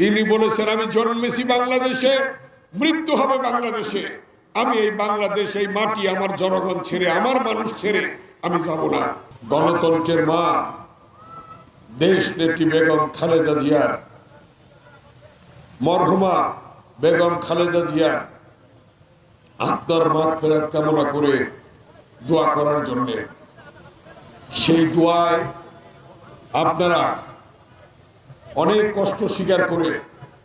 তিনি বলেছেন, আমি জন্মেছি বাংলাদেশে, মৃত্যু হবে বাংলাদেশে। আমি এই বাংলাদেশ, এই মাটি আমার জনগণ ছেড়ে, আমার মানুষ ছেড়ে আমি যাব না। গণতন্ত্রের মা, দেশ নেত্রী বেগম খালেদা জিয়ার। মরহুমা বেগম খালেদা জিয়ার। আত্মার মাঠ ফেরত কামনা করে দোয়া করার জন্যে। সেই দোয়ায় আপনারা অনেক কষ্ট স্বীকার করে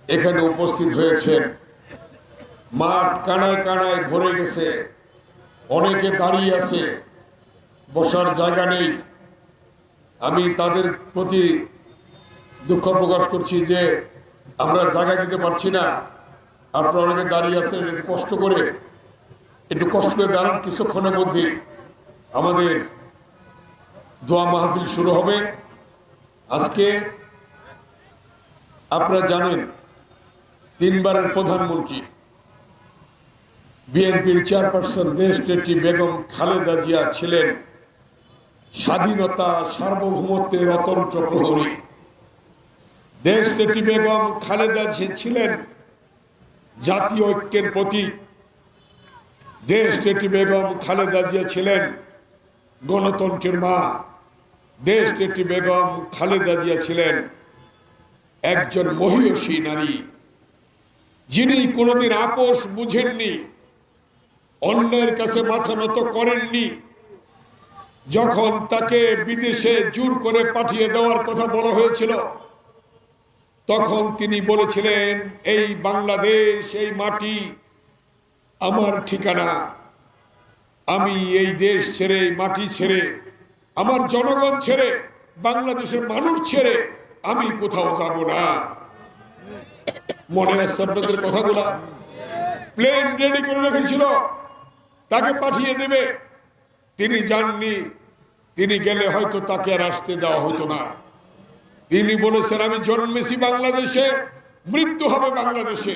এখানে উপস্থিত হয়েছেন। মাঠ কানায় কানায় ভরে গেছে। অনেকে দাঁড়িয়ে আছে। বসার জায়গা নেই। আমি তাদের প্রতি দুঃখ প্রকাশ করছি যে আমরা জায়গা দিতে পারছি না। আপনারা অনেকে দাঁড়িয়ে আছেন, একটু কষ্ট করে, একটু কষ্ট করে দাঁড়ান কিছুক্ষণের মধ্যে। আমাদের দোয়া মাহফিল শুরু হবে। আজকে আপনারা জানেন তিনবারের প্রধানমন্ত্রী বিএনপির চেয়ারপারসন দেশ নেত্রী বেগম খালেদা জিয়া ছিলেন স্বাধীনতা সার্বভৌমত্বের অতন্ত্র প্রহরী। দেশ নেত্রী বেগম খালেদা জি ছিলেন জাতীয় ঐক্যের প্রতীক। দেশ নেত্রী বেগম খালেদা জিয়া ছিলেন গণতন্ত্রের মা। দেশ নেত্রী বেগম খালেদা জিয়া ছিলেন একজন মহিষী নারী, যিনি কোনোদিন আপোষ বুঝেননি, অন্যের কাছে মাথা নত করেননি, যখন তাকে বিদেশে জোর করে পাঠিয়ে দেওয়ার কথা বলা হয়েছিল, তখন তিনি বলেছিলেন, এই বাংলাদেশ, এই মাটি আমার ঠিকানা। আমি এই দেশ ছেড়ে, মাটি ছেড়ে, আমার জনগণ ছেড়ে, বাংলাদেশের মানুষ ছেড়ে আমি কোথাও যাব না। মনে আসছে আপনাদের কথাগুলা প্লেন রেডি করে রেখেছিল। তাকে পাঠিয়ে দেবে। তিনি যাননি। তিনি গেলে হয়তো তাকে আর আসতে দেওয়া হতো না। তিনি বলেছেন, আমি জন্মেছি বাংলাদেশে, মৃত্যু হবে বাংলাদেশে।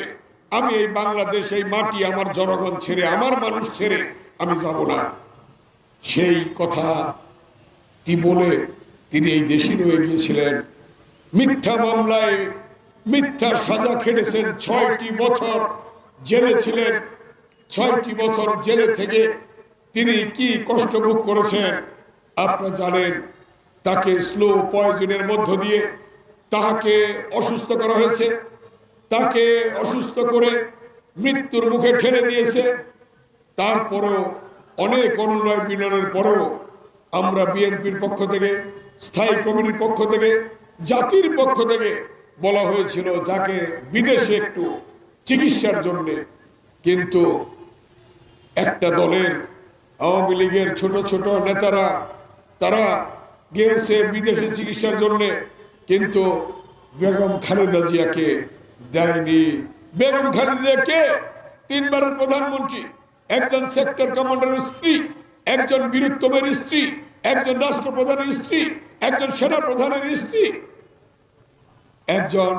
আমি এই বাংলাদেশ, এই মাটি আমার জনগণ ছেড়ে, আমার মানুষ ছেড়ে আমি যাব না। সেই কথা কি বলে তিনি এই দেশে রয়ে গিয়েছিলেন। মিথ্যা মামলায় মিথ্যা সাজা খেটেছেন ছয়টি বছর জেলে ছিলেন। ছয়টি বছর জেলে থেকে তিনি কি কষ্ট ভোগ করেছেন? আপনারা জানেন। তাকে স্লো পয়জনের মধ্য দিয়ে তাহাকে অসুস্থ করা হয়েছে। তাকে অসুস্থ করে মৃত্যুর মুখে ঠেলে দিয়েছে। তারপরেও অনেক অনুনয় বিনয়ের পরেও আমরা বিএনপির পক্ষ থেকে স্থায়ী কমিটির পক্ষ থেকে জাতির পক্ষ থেকে বলা হয়েছিল যাকে বিদেশে একটু চিকিৎসার জন্য। কিন্তু একটা দলের আওয়ামী লীগের ছোট ছোট নেতারা, তারা গিয়েছে বিদেশে চিকিৎসার জন্য, কিন্তু বেগম খালেদা জিয়াকে দেয়নি। বেগম খালেদা কে? তিনবারের প্রধানমন্ত্রী, একজন সেক্টর কমান্ডারের স্ত্রী। একজন বীরুত্তমের স্ত্রী, একজন রাষ্ট্রপ্রধানের স্ত্রী, একজন সেনা প্রধানের স্ত্রী, একজন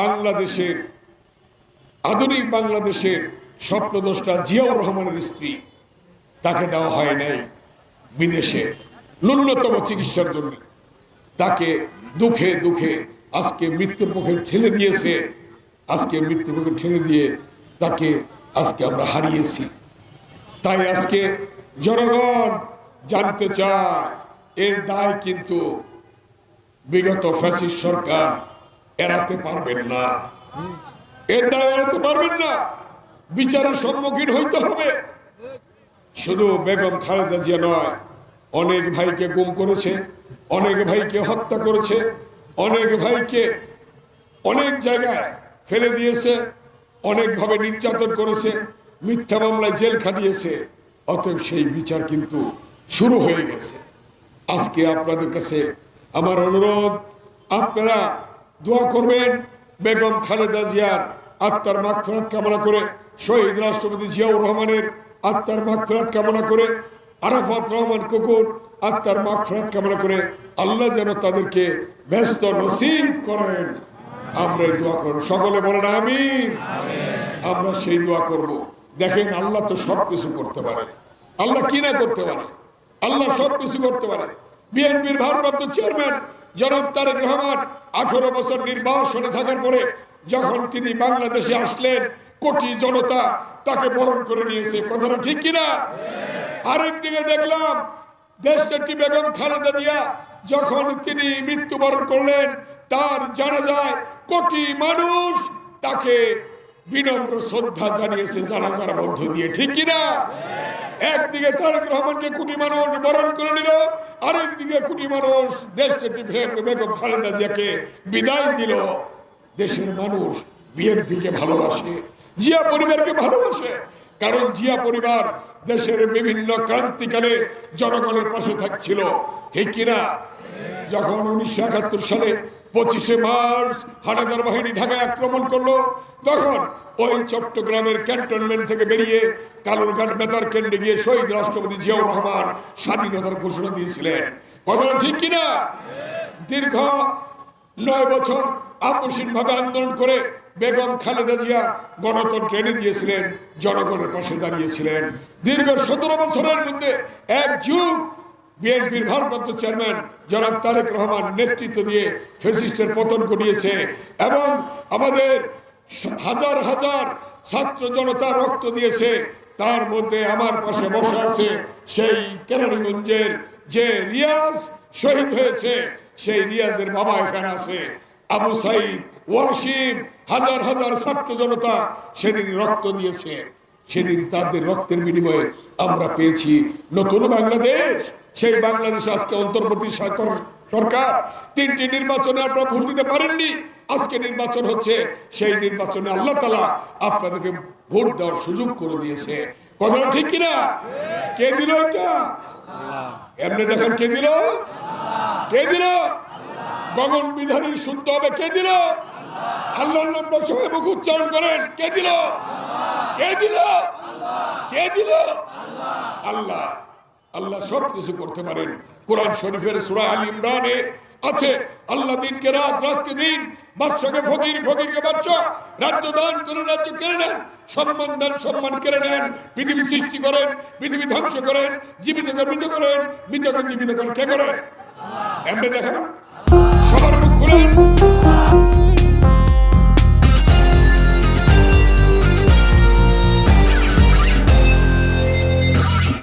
বাংলাদেশের, আধুনিক বাংলাদেশের স্বপ্নদ্রষ্টা জিয়াউর রহমানের স্ত্রী। তাকে দেওয়া হয় নাই বিদেশে ন্যূনতম চিকিৎসার জন্য। তাকে দুঃখে দুঃখে আজকে মৃত্যুর মুখে ঠেলে দিয়েছে। আজকে মৃত্যুর মুখে ঠেলে দিয়ে তাকে আজকে আমরা হারিয়েছি। তাই আজকে জনগণ জানতে চায়, এর দায় কিন্তু বিগত ফ্যাসিস্ট সরকার এড়াতে পারবেন না। এর দায় এড়াতে পারবেন না। বিচারের সম্মুখীন হইতে হবে। শুধু বেগম খালেদা জিয়া নয়, অনেক ভাইকে গুম করেছে, অনেক ভাইকে হত্যা করেছে, অনেক ভাইকে অনেক জায়গায় ফেলে দিয়েছে, অনেকভাবে নির্যাতন করেছে, মিথ্যা মামলায় জেল খাটিয়েছে। অতএব সেই বিচার কিন্তু শুরু হয়ে গেছে। আজকে আপনাদের কাছে আমার অনুরোধ, আপনারা দোয়া করবেন বেগম খালেদা জিয়ার আত্মার মাগফিরাত কামনা করে, শহীদ রাষ্ট্রপতি জিয়াউর রহমানের আত্মার মাগফিরাত কামনা করে, আরাফাত রহমান কুকুর আত্মার মাগফিরাত কামনা করে আল্লাহ যেন তাদেরকে ব্যস্ত নসিব করেন। আমরা এই দোয়া করব। সকলে বলেন আমি আমরা সেই দোয়া করব। দেখেন আল্লাহ তো সব কিছু করতে পারে। আল্লাহ কি না করতে পারে? আল্লাহ সব কিছু করতে পারে। বিএনপির ভারপ্রাপ্ত চেয়ারম্যান জনাব তারেক রহমান আঠারো বছর নির্বাসনে থাকার পরে যখন তিনি বাংলাদেশে আসলেন, কোটি জনতা তাকে বরণ করে নিয়েছে। কথাটা ঠিক কিনা? আরেক দিকে দেখলাম দেশনেত্রী বেগম খালেদা জিয়া যখন তিনি মৃত্যুবরণ করলেন, তার জানা যায় কোটি মানুষ তাকে বিনম্র শ্রদ্ধা জানিয়েছে জানাজার মধ্য দিয়ে, ঠিক কিনা? একদিকে তারেক রহমানকে কোটি মানুষ বরণ করে নিল আরেক দিকে কোটি মানুষ বে- বেগম খালেদা জিয়াকে বিদায় দিল। দেশের মানুষ বিএনপিকে ভালোবাসে, জিয়া পরিবারকে ভালোবাসে, কারণ জিয়া পরিবার দেশের বিভিন্ন ক্রান্তিকালে জনগণের পাশে থাকছিল, ঠিক কিনা? যখন উনিশশো একাত্তর সালে পঁচিশে মার্চ হানাদার বাহিনী ঢাকায় আক্রমণ করল। তখন ওই চট্টগ্রামের ক্যান্টনমেন্ট থেকে বেরিয়ে কালুরঘাট বেতার কেন্দ্রে গিয়ে শহীদ রাষ্ট্রপতি জিয়াউর রহমান স্বাধীনতার ঘোষণা দিয়েছিলেন। কথাটা ঠিক কিনা? দীর্ঘ নয় বছর আপসীন ভাবে আন্দোলন করে বেগম খালেদা জিয়া গণতন্ত্র এনে দিয়েছিলেন, জনগণের পাশে দাঁড়িয়েছিলেন। দীর্ঘ সতেরো বছরের মধ্যে এক যুগ বিএনপির ভারপ্রাপ্ত চেয়ারম্যান জনাব তারেক রহমান নেতৃত্ব দিয়ে ফেসিস্টের পতন ঘটিয়েছে এবং আমাদের হাজার হাজার ছাত্র জনতা রক্ত দিয়েছে। তার মধ্যে আমার পাশে বসে আছে সেই কেরানীগঞ্জের যে রিয়াজ শহীদ হয়েছে, সেই রিয়াজের বাবা এখানে আছে। আবু সাইদ, ওয়াসিম, হাজার হাজার ছাত্র জনতা সেদিন রক্ত দিয়েছে। সেদিন তাদের রক্তের বিনিময়ে আমরা পেয়েছি নতুন বাংলাদেশ। সেই বাংলাদেশ আজকে অন্তর্বর্তী সরকার তিনটি নির্বাচনে আপনারা ভোট দিতে পারেননি। আজকে নির্বাচন হচ্ছে, সেই নির্বাচনে আল্লাহ তালা আপনাদেরকে ভোট দেওয়ার সুযোগ করে দিয়েছে। কথাটা ঠিক কিনা? কে দিল এটা? এমনি দেখেন কে দিল? কে দিল? গগন বিধানী শুনতে হবে, কে দিল? আল্লাহর নামটা সবাই মুখ উচ্চারণ করেন, কে দিল? কে দিল? কে দিল? আল্লাহ। আল্লাহ সব কিছু করতে পারেন। কোরআন শরীফের সূরা আল ইমরানে আছে, আল্লাহ দিনকে রাত, রাতকে দিন, বাদশাকে ফকির, ফকিরকে বাদশা, রাজ্য দান করে, রাজ্য কেড়ে নেন, সম্মান দেন, সম্মান কেড়ে নেন, পৃথিবী সৃষ্টি করেন, পৃথিবী ধ্বংস করেন, জীবিতকে মৃত করেন, মৃতকে জীবিত করেন, কে করেন? এমনি দেখেন। সবার মুখ খুলেন